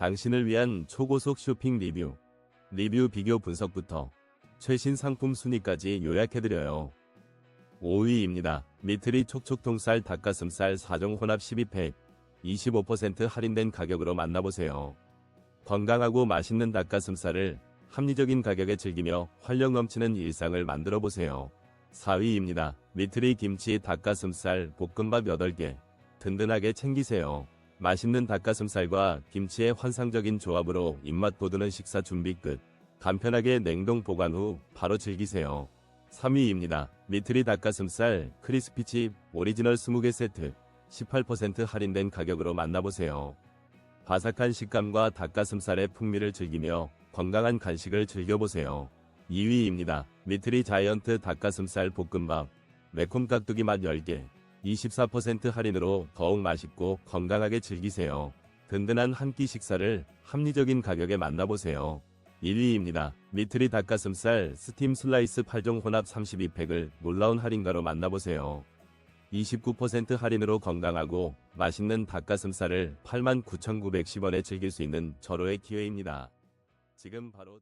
당신을 위한 초고속 쇼핑 리뷰. 리뷰 비교 분석부터 최신 상품 순위까지 요약해드려요. 5위입니다. 미트리 촉촉통살 닭가슴살 4종 혼합 12팩. 25% 할인된 가격으로 만나보세요. 건강하고 맛있는 닭가슴살을 합리적인 가격에 즐기며 활력 넘치는 일상을 만들어 보세요. 4위입니다. 미트리 김치 닭가슴살 볶음밥 8개. 든든하게 챙기세요. 맛있는 닭가슴살과 김치의 환상적인 조합으로 입맛 돋우는 식사 준비 끝. 간편하게 냉동 보관 후 바로 즐기세요. 3위입니다. 미트리 닭가슴살 크리스피칩 오리지널 20개 세트 18% 할인된 가격으로 만나보세요. 바삭한 식감과 닭가슴살의 풍미를 즐기며 건강한 간식을 즐겨보세요. 2위입니다. 미트리 자이언트 닭가슴살 볶음밥 매콤 깍두기 맛 10개 24% 할인으로 더욱 맛있고 건강하게 즐기세요. 든든한 한 끼 식사를 합리적인 가격에 만나보세요. 1위입니다. 미트리 닭가슴살 스팀 슬라이스 8종 혼합 32팩을 놀라운 할인가로 만나보세요. 29% 할인으로 건강하고 맛있는 닭가슴살을 89,910원에 즐길 수 있는 절호의 기회입니다. 지금 바로